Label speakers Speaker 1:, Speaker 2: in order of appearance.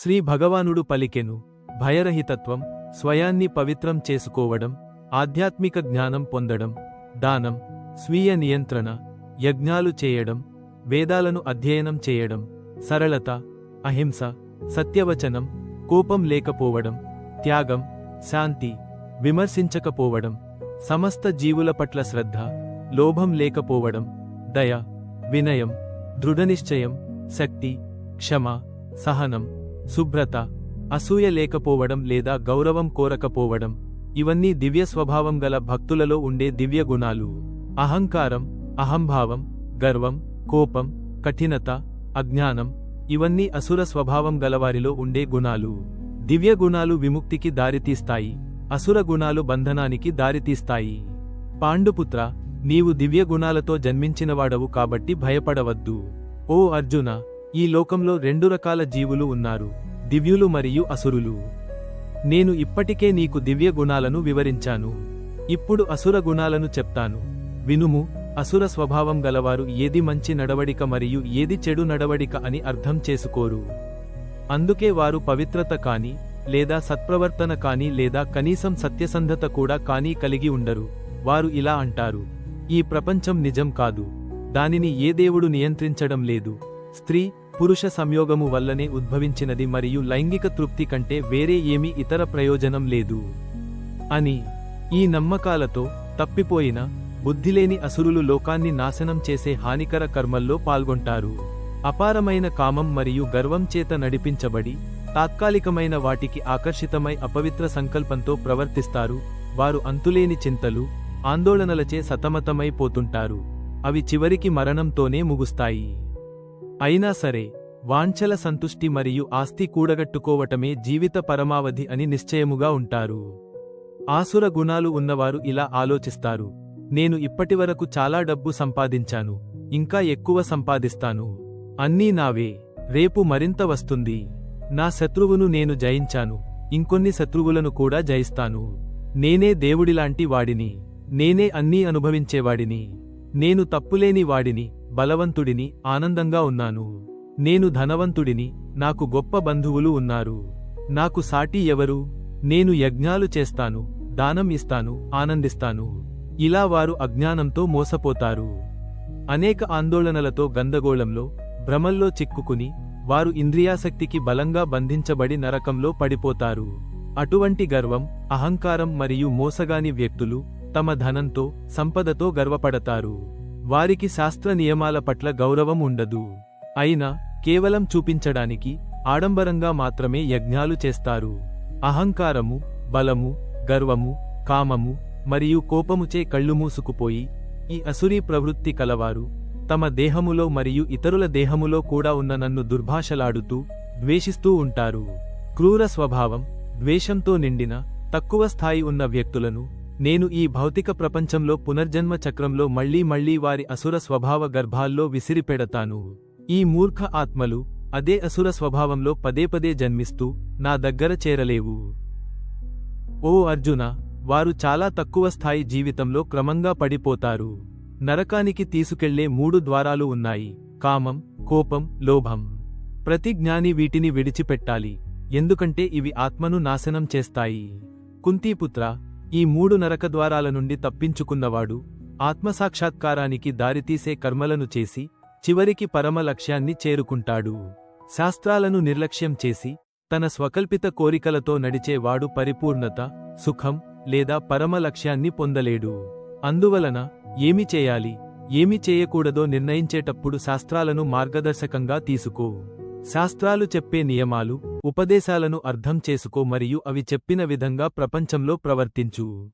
Speaker 1: శ్రీ భగవానుడు పలికెను భయరహితత్వం స్వయాన్ని పవిత్రం చేసుకోవడం ఆధ్యాత్మిక జ్ఞానం పొందడం దానం స్వీయ నియంత్రణ యజ్ఞాలు చేయడం వేదాలను అధ్యయనం చేయడం సరళత అహింస సత్యవచనం కోపం లేకపోవడం త్యాగం శాంతి విమర్శించకపోవడం సమస్త జీవుల పట్ల శ్రద్ధ లోభం లేకపోవడం దయ వినయం దృఢనిశ్చయం శక్తి క్షమ సహనం శుభ్రత అసూయ లేకపోవడం లేదా గౌరవం కోరకపోవడం ఇవన్నీ దివ్య స్వభావం గల భక్తులలో ఉండే దివ్య గుణాలు. అహంకారం అహంభావం గర్వం కోపం కఠినత అజ్ఞానం ఇవన్నీ అసుర స్వభావం గలవారిలో ఉండే గుణాలు. దివ్య గుణాలు విముక్తికి దారితీస్తాయి అసుర గుణాలు బంధనానికి దారితీస్తాయి. పాండుపుత్ర నీవు దివ్య గుణాలతో జన్మించినవాడవు కాబట్టి భయపడవద్దు. ఓ అర్జున ఈ లోకంలో రెండు రకాల జీవులు ఉన్నారు దివ్యులు మరియు అసురులు. నేను ఇప్పటికే నీకు దివ్య గుణాలను వివరించాను. ఇప్పుడు అసుర గుణాలను చెప్తాను. వినుము అసుర స్వభావం గలవారు ఏది మంచి నడవడిక మరియు ఏది చెడు నడవడిక అని అర్థం చేసుకోరు. అందుకే వారు పవిత్రత కాని లేదా సత్ప్రవర్తన కాని లేదా కనీసం సత్యసంధత కూడా కానీ కలిగి ఉండరు. వారు ఇలా అంటారు. ఈ ప్రపంచం నిజం కాదు. దానిని ఏ దేవుడు నియంత్రించడం లేదు. స్త్రీ పురుష సంయోగము వల్లనే ఉద్భవించినది మరియు లైంగిక తృప్తి కంటే వేరే ఏమీ ఇతర ప్రయోజనం లేదు. అని ఈ నమ్మకాలతో తప్పిపోయిన బుద్ధిలేని అసురులు లోకాన్ని నాశనం చేసే హానికర కర్మల్లో పాల్గొంటారు. అపారమైన కామం మరియు గర్వం చేత నడిపించబడి తాత్కాలికమైన వాటికి ఆకర్షితమై అపవిత్ర సంకల్పంతో ప్రవర్తిస్తారు. వారు అంతులేని చింతలు ఆందోళనలచే సతమతమైపోతుంటారు అవి చివరికి మరణంతోనే ముగుస్తాయి. అయినా సరే వాంఛల సంతుష్టి మరియు ఆస్తి కూడగట్టుకోవటమే జీవిత పరమావధి అని నిశ్చయముగా ఉంటారు. ఆసుర గుణాలు ఉన్నవారు ఇలా ఆలోచిస్తారు. నేను ఇప్పటివరకు చాలా డబ్బు సంపాదించాను ఇంకా ఎక్కువ సంపాదిస్తాను. అన్నీ నావే రేపు మరింత వస్తుంది. నా శత్రువును నేను జయించాను ఇంకొన్ని శత్రువులను కూడా జయిస్తాను. నేనే దేవుడిలాంటి వాడిని నేనే అన్నీ అనుభవించేవాడిని నేను తప్పులేని వాడిని బలవంతుడిని ఆనందంగా ఉన్నాను. నేను ధనవంతుడిని నాకు గొప్ప బంధువులు ఉన్నారు. నాకు సాటి ఎవరు? నేను యజ్ఞాలు చేస్తాను దానం ఇస్తాను ఆనందిస్తాను. ఇలా వారు అజ్ఞానంతో మోసపోతారు. అనేక ఆందోళనలతో గందగోళంలో భ్రమల్లో చిక్కుకుని వారు ఇంద్రియాసక్తికి బలంగా బంధించబడి నరకంలో పడిపోతారు. అటువంటి గర్వం అహంకారం మరియు మోసగాని వ్యక్తులు తమ ధనంతో సంపదతో గర్వపడతారు. వారికి శాస్త్ర నియమాల పట్ల గౌరవం ఉండదు. అయినా కేవలం చూపించడానికి ఆడంబరంగా మాత్రమే యజ్ఞాలు చేస్తారు. అహంకారము బలము గర్వము కామము మరియు కోపముచే కళ్ళు మూసుకుపోయి ఈ అసురీ ప్రవృత్తి కలవారు. తమ దేహములో మరియు ఇతరుల దేహములో కూడా ఉన్న నన్ను దుర్భాషలాడుతూ ద్వేషిస్తూ ఉంటారు. క్రూర స్వభావం ద్వేషంతో నిండిన తక్కువ స్థాయి ఉన్న వ్యక్తులను నేను ఈ భౌతిక ప్రపంచంలో పునర్జన్మ చక్రంలో మళ్ళీ మళ్ళీ వారి అసుర స్వభావ గర్భాల్లో విసిరిపెడతాను ఈ మూర్ఖ ఆత్మలు అదే అసుర స్వభావంలో పదే పదే జన్మిస్తూ నా దగ్గర చేరలేవు. ఓ అర్జున వారు చాలా తక్కువ స్థాయి జీవితంలో క్రమంగా పడిపోతారు. నరకానికి తీసుకెళ్ళే మూడు ద్వారాలు ఉన్నాయి. కామం కోపం లోభం. ప్రతి జ్ఞాని వీటిని విడిచిపెట్టాలి. ఎందుకంటే ఇవి ఆత్మను నాశనం చేస్తాయి. కుంతీపుత్ర ఈ మూడు నరకద్వారాల నుండి తప్పించుకున్నవాడు ఆత్మసాక్షాత్కారానికి దారితీసే కర్మలను చేసి చివరికి పరమ లక్ష్యాన్ని చేరుకుంటాడు. శాస్త్రాలను నిర్లక్ష్యం చేసి తన స్వకల్పిత కోరికలతో నడిచేవాడు పరిపూర్ణత సుఖం లేదా పరమ లక్ష్యాన్ని పొందలేడు. అందువలన ఏమి చేయాలి ఏమి చేయకూడదో నిర్ణయించేటప్పుడు శాస్త్రాలను మార్గదర్శకంగా తీసుకో. శాస్త్రాలు చెప్పే నియమాలు ఉపదేశాలను అర్థం చేసుకో మరియు అవి చెప్పిన విధంగా ప్రపంచంలో ప్రవర్తించు.